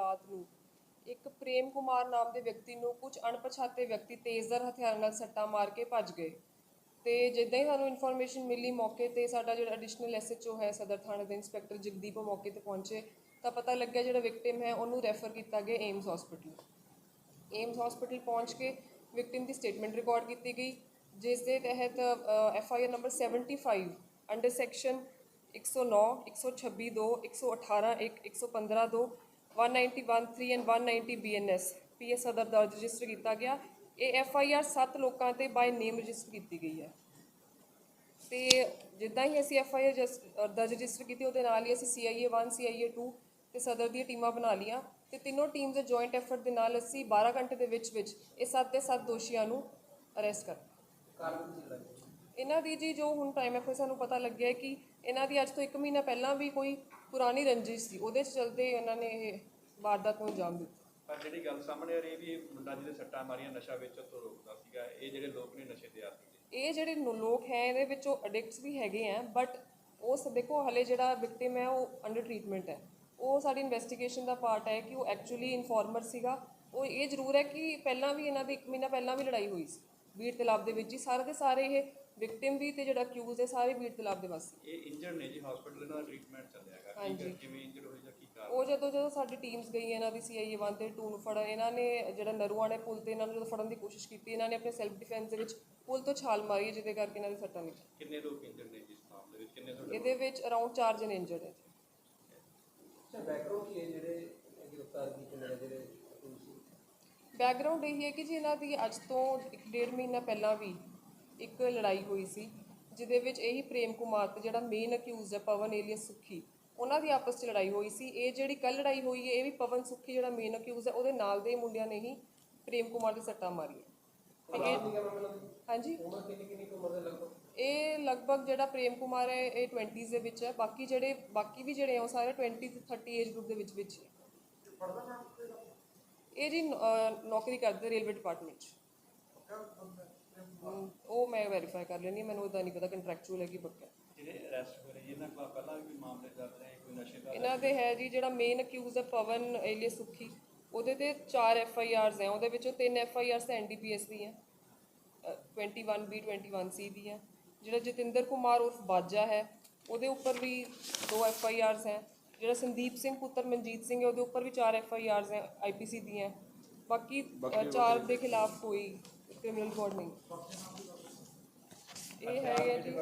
ਰਾਤ ਨੂੰ। ਇੱਕ ਪ੍ਰੇਮ ਕੁਮਾਰ ਨਾਮ ਦੇ ਵਿਅਕਤੀ ਨੂੰ ਕੁਝ ਅਣਪਛਾਤੇ ਵਿਅਕਤੀ ਤੇਜ਼ਰ ਹਥਿਆਰਾਂ ਨਾਲ ਸੱਟਾਂ ਮਾਰ ਕੇ ਭੱਜ ਗਏ। ਤੇ ਜਿੱਦਾਂ ਹੀ ਸਾਨੂੰ ਇਨਫੋਰਮੇਸ਼ਨ ਮਿਲੀ ਮੌਕੇ ਤੇ ਸਾਡਾ ਜਿਹੜਾ ਐਡੀਸ਼ਨਲ ਐਸਐਚਓ ਹੈ, ਸਦਰ ਥਾਣੇ ਦੇ ਇੰਸਪੈਕਟਰ ਜਗਦੀਪ ਉਹ ਮੌਕੇ ਤੇ ਪਹੁੰਚੇ, ਤਾਂ ਪਤਾ ਲੱਗਿਆ ਜਿਹੜਾ ਵਿਕਟਿਮ ਹੈ, ਉਹਨੂੰ ਰੈਫਰ ਕੀਤਾ ਗਿਆ ਏਮਸ ਹਸਪੀਟਲ ਏਮਸ ਹਸਪੀਟਲ ਪਹੁੰਚ ਕੇ ਵਿਕਟਿਮ ਦੀ ਸਟੇਟਮੈਂਟ ਰਿਕਾਰਡ ਕੀਤੀ ਗਈ, ਜਿਸ ਦੇ ਤਹਿਤ F I R number 75 under section 109 126 2 118 1 115 2 191 3 and 190 BNS PS Sadar ਦਰਜ ਰਜਿਸਟਰ ਕੀਤਾ ਗਿਆ। ਇਹ ਐਫ ਆਈ ਆਰ 7 ਲੋਕਾਂ ਤੇ ਬਾਈ ਨੇਮ ਰਜਿਸਟਰ ਕੀਤੀ ਗਈ ਹੈ। ਤੇ ਜਿੱਦਾਂ ਹੀ ਅਸੀਂ ਐਫ ਆਈ ਆਰ ਦਰਜ ਰਜਿਸਟਰ ਕੀਤੀ, ਉਹਦੇ ਨਾਲ ਹੀ ਅਸੀਂ ਸੀਆਈਏ 1 ਸੀਆਈਏ 2 ਤੇ ਸਦਰ ਦੀਆਂ ਟੀਮਾਂ ਬਣਾ ਲੀਆਂ ਤੇ ਤਿੰਨੋਂ ਟੀਮਸ ਦੇ ਜੁਆਇੰਟ ਐਫਰਟ ਦੇ ਨਾਲ ਅਸੀਂ 12 ਘੰਟੇ ਦੇ ਵਿੱਚ ਵਿੱਚ ਇਹ ਸੱਤ ਦੇ ਸੱਤ ਦੋਸ਼ੀਆਂ ਨੂੰ ਅਰੈਸਟ ਕਰ ਇਹਨਾਂ ਦੀ ਜੀ ਜੋ ਹੁਣ ਟਾਈਮ ਐਫ ਸਾਨੂੰ ਪਤਾ ਲੱਗਿਆ ਹੈ ਕਿ ਇਹਨਾਂ ਦੀ ਅੱਜ ਤੋਂ 1 ਮਹੀਨਾ ਪਹਿਲਾਂ ਵੀ ਕੋਈ ਪੁਰਾਣੀ ਰੰਜਿਸ਼ ਸੀ। ਉਹਦੇ 'ਚ ਚਲਦੇ ਇਹਨਾਂ ਨੇ ਇਹ ਵਾਰਦਾਤ ਨੂੰ ਅੰਜਾਮ ਦਿੱਤਾ। ਪਰ ਜਿਹੜੀ ਗੱਲ ਸਾਹਮਣੇ ਆ ਰਹੀ ਹੈ ਵੀ ਇਹ ਮੁੰਡਾ ਜਿਹਦੇ ਸੱਟਾਂ ਮਾਰੀਆਂ ਨਸ਼ਾ ਵੇਚਣ ਤੋਂ ਰੋਕਦਾ ਸੀਗਾ ਇਹ ਜਿਹੜੇ ਲੋਕ ਨੇ ਨਸ਼ੇ ਦੇ ਆਦੀ ਇਹ ਜਿਹੜੇ ਨੋ- ਲੋਕ ਹੈ ਇਹਦੇ ਵਿੱਚ ਉਹ ਐਡਿਕਟਸ ਵੀ ਹੈਗੇ ਆ ਬਟ ਉਸ ਦੇਖੋ ਹਲੇ ਜਿਹੜਾ ਵਿਕਟਿਮ ਹੈ ਉਹ ਅੰਡਰ ਟਰੀਟਮੈਂਟ ਹੈ। ਉਹ ਸਾਡੀ ਇਨਵੈਸਟੀਗੇਸ਼ਨ ਦਾ ਪਾਰਟ ਹੈ ਕਿ ਉਹ ਐਕਚੁਅਲੀ ਇਨਫੋਰਮਰ ਸੀਗਾ। ਉਹ ਇਹ ਜ਼ਰੂਰ ਹੈ ਕਿ ਪਹਿਲਾਂ ਵੀ ਇਹਨਾਂ ਦੀ 1 ਮਹੀਨਾ ਪਹਿਲਾਂ ਵੀ ਲੜਾਈ ਹੋਈ ਸੀ। ਬੀੜ ਤਲਾਬ ਦੇ ਵਿੱਚ ਹੀ ਸਾਰੇ ਦੇ ਸਾਰੇ ਇਹ ਵਿਕਟਿਮ ਵੀ ਤੇ ਜਿਹੜਾ ਅਕਿਊਜ਼ ਹੈ ਸਾਰੇ ਬੀੜ ਤਲਾਬ ਦੇ ਵਾਸੀ। ਇਹ ਇੰਜਰਡ ਨੇ ਜੀ ਹਸਪੀਟਲ ਇਹਨਾਂ ਦਾ ਟ੍ਰੀਟਮੈਂਟ ਚੱਲਿਆ ਹੈਗਾ। ਕੀ ਹਾਂਜੀ। ਕਰ- ਕਿਵੇਂ ਇੰਜਰਡ ਜਾਂ ਕੀ ਕਾਰਨ ਉਹ ਜਦੋਂ ਜਦੋਂ ਸਾਡੀ ਟੀਮਸ ਗਈ ਇਹਨਾਂ ਦੀ ਸੀਆਈਏ 1 ਤੇ 2 ਨੂੰ ਫੜਨ ਇਹਨਾਂ ਨੇ ਜਿਹੜਾ ਨਰੂਆਂ ਨੇ ਪੁਲ ਤੇ ਇਹਨਾਂ ਨੂੰ ਜਦੋਂ ਫੜਨ ਦੀ ਕੋਸ਼ਿਸ਼ ਕੀਤੀ ਇਹਨਾਂ ਨੇ ਆਪਣੇ ਸੈਲਫ ਡਿਫੈਂਸ ਦੇ ਵਿੱਚ ਪੁਲ ਤੋਂ ਛਾਲ ਮਾਰੀ ਜਿਹਦੇ ਕਰਕੇ ਇਹਨਾਂ ਦੇ ਸੱਟਾਂ ਲੱਗੀਆਂ ਕਿੰਨੇ ਲੋਕ ਇੰਜਰਡ ਨੇ ਜੀ ਇਸ ਮਾਮਲੇ ਵਿੱਚ? ਕਿੰਨੇ ਤੁਹਾਡੇ ਇਹਦੇ ਵਿੱਚ ਅਰਾਊਂਡ 4 ਜਨ ਇੰਜਰਡ ਹੈ ਅੱਛਾ ਬੈਕਗ੍ਰਾਉਂਡ ਕੀ ਹੈ ਜਿਹੜੇ ਗ੍ਰਿਫਤਾਰ ਕੀਤੇ ਨੇ ਜਿਹੜੇ ਪੁਲਿਸ ਬੈਕਗ੍ਰਾਉਂਡ ਇਹ ਹੈ ਕਿ ਜੀ ਇਹਨਾਂ ਦੀ ਅੱਜ ਤੋਂ ਇੱਕ ਡੇਢ ਮਹੀਨਾ ਪਹਿਲਾਂ ਵੀ ਇੱਕ ਲੜਾਈ ਹੋਈ ਸੀ ਜਿਹਦੇ ਵਿੱਚ ਇਹੀ ਪ੍ਰੇਮ ਕੁਮਾਰ ਤੇ ਜਿਹੜਾ ਮੇਨ ਅਕਿਊਜ਼ਡ ਹੈ ਪਵਨ ਏਲੀਅਸ ਸੁੱਖੀ ਉਹਨਾਂ ਦੀ ਆਪਸ 'ਚ ਲੜਾਈ ਹੋਈ ਸੀ। ਇਹ ਜਿਹੜੀ ਕੱਲ ਲੜਾਈ ਹੋਈ ਹੈ ਇਹ ਵੀ ਪਵਨ ਸੁੱਖੀ ਜਿਹੜਾ ਮੇਨ ਅਕਿਊਜ਼ ਹੈ ਉਹਦੇ ਨਾਲ ਦੇ ਮੁੰਡਿਆਂ ਨੇ ਹੀ ਪ੍ਰੇਮ ਕੁਮਾਰ ਦੀ ਸੱਟਾਂ ਮਾਰੀਆਂ। ਹਾਂਜੀ? ਉਮਰ ਕਿੰਨੀ ਕਿੰਨੀ ਕੁ ਉਮਰ ਦੇ ਲਗਭਗ? ਇਹ ਲਗਭਗ ਜਿਹੜਾ ਪ੍ਰੇਮ ਕੁਮਾਰ ਹੈ ਇਹ 20s ਦੇ ਵਿੱਚ ਹੈ। ਬਾਕੀ ਜਿਹੜੇ ਬਾਕੀ ਵੀ ਜਿਹੜੇ ਆ ਉਹ ਸਾਰੇ 20 ਤੋਂ 30 ਏਜ ਗਰੁੱਪ ਦੇ ਵਿੱਚ ਵਿੱਚ ਹੀ ਹੈ। ਇਹ ਜੀ ਨ- ਨੌਕਰੀ ਕਰਦੇ ਰੇਲਵੇ ਡਿਪਾਰਟਮੈਂਟ 'ਚ। ਹਮ, ਉਹ ਮੈਂ ਵੈਰੀਫਾਈ ਕਰ ਲੈਣੀ ਮੈਨੂੰ ਉਹਦਾ ਨਹੀਂ ਪਤਾ ਕੰਟਰੈਕਚੁਅਲ ਹੈ ਕਿ ਪੱਕਾ। ਹੈ। ਜਿਹੜੇ ਅਰੈਸਟ ਹੋਏ ਜੀ, ਇਹਨਾਂ ਕੋਲ ਪਹਿਲਾਂ ਵੀ ਕੋਈ ਮਾਮਲੇ ਚੱਲ ਰਹੇ ਕੋਈ ਨਸ਼ੇ ਦਾ ਇਹਨਾਂ ਦੇ ਹੈ ਜੀ ਜਿਹੜਾ ਮੇਨ ਅਕਿਊਜ਼ ਹੈ ਪਵਨ ਏਲੀਅਸ ਸੁੱਖੀ। ਉਹਦੇ ਤੇ 4 ਐਫ ਆਈ ਆਰਸ ਹੈ ਉਹਦੇ ਵਿੱਚੋਂ 3 F I Rs N D P S ਦੀਆਂ ਅ, 21 ਬੀ 21 ਸੀ ਦੀਆਂ ਜਿਹੜਾ ਜਤਿੰਦਰ ਕੁਮਾਰ ਉਰਫ ਬਾਜਾ ਹੈ ਉਹਦੇ ਉੱਪਰ ਵੀ 2 ਐਫ ਆਈ ਆਰਸ ਹੈ। ਜਿਹੜਾ ਸੰਦੀਪ ਸਿੰਘ ਪੁੱਤਰ ਮਨਜੀਤ ਸਿੰਘ ਹੈ ਉਹਦੇ ਉੱਪਰ ਵੀ 4 ਐਫ ਆਈ ਆਰਸ ਹੈ ਆਈ ਪੀ ਸੀ ਦੀਆਂ ਬਾਕੀ ਚਾਰ ਦੇ ਖਿਲਾਫ ਕੋਈ ਕ੍ਰਿਮੀਨਲ ਰਿਕਾਰਡ ਨਹੀਂ। ਇਹ ਹੈ ਜੀ।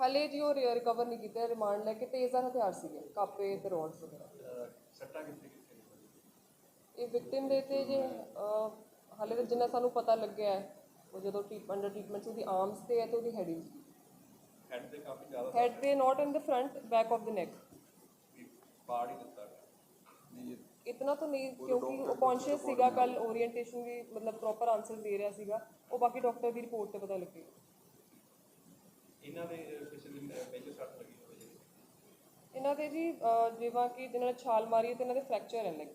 ਹਲੇ ਜੀ ਉਹ ਰਿਕਵਰ ਨਹੀਂ ਕੀਤਾ ਰਿਮਾਂਡ ਲੈ ਕੇ ਤੇਜ਼ਰ ਹਥਿਆਰ ਸੀਗੇ ਕਾਪੇ ਤੇ ਰੋਡਸ ਵਗੈਰਾ। ਸੱਟਾਂ ਕਿੱਥੇ? ਇਹ ਵਿਕਟਿਮ ਦੇ ਤੇ ਜੇ ਹਾਲੇ ਤੱਕ ਜਿੰਨਾ ਸਾਨੂੰ ਪਤਾ ਲੱਗਿਆ ਉਹ ਜਦੋਂ ਟ੍ਰੀਟ ਅੰਡਰ ਟ੍ਰੀਟਮੈਂਟ ਉਹਦੀ ਆਰਮਸ ਤੇ ਹੈ ਤੇ ਉਹਦੀ ਹੈਡ ਵਿੱਚ ਹੈਡ ਤੇ ਕਾਫੀ ਜ਼ਿਆਦਾ ਹੈਡ ਤੇ not in the front back of the neck ਪਾੜ ਹੀ ਦਿੱਤਾ ਗਿਆ। ਇਤਨਾ ਤਾਂ ਨਹੀਂ ਕਿਉਂਕਿ ਉਹ ਕੌਨਸ਼ੀਅਸ ਸੀਗਾ ਕੱਲ ਓਰੀਐਂਟੇਸ਼ਨ ਵੀ ਮਤਲਬ ਪ੍ਰੋਪਰ ਆਨਸਰ ਦੇ ਰਿਹਾ ਸੀਗਾ। ਉਹ ਬਾਕੀ ਡਾਕਟਰ ਦੀ ਰਿਪੋਰਟ ਤੇ ਪਤਾ ਲੱਗੇਗਾ ਇਹਨਾਂ ਦੇ ਅਹ, ਕਿਸੇ ਦੇ ਮੇਜਰ ਸੱਟ ਲੱਗੀ ਹੋਵੇ ਜੀ। ਇਹਨਾਂ ਦੇ ਜੀ ਅਹ, ਜਿਵੇਂ ਕਿ ਜਿਹਨਾਂ ਨੇ ਛਾਲ ਮਾਰੀ ਹੈ ਤੇ ਇਹਨਾਂ ਦੇ ਫ੍ਰੈਕਚਰ ਹੈ ਲੈਗ।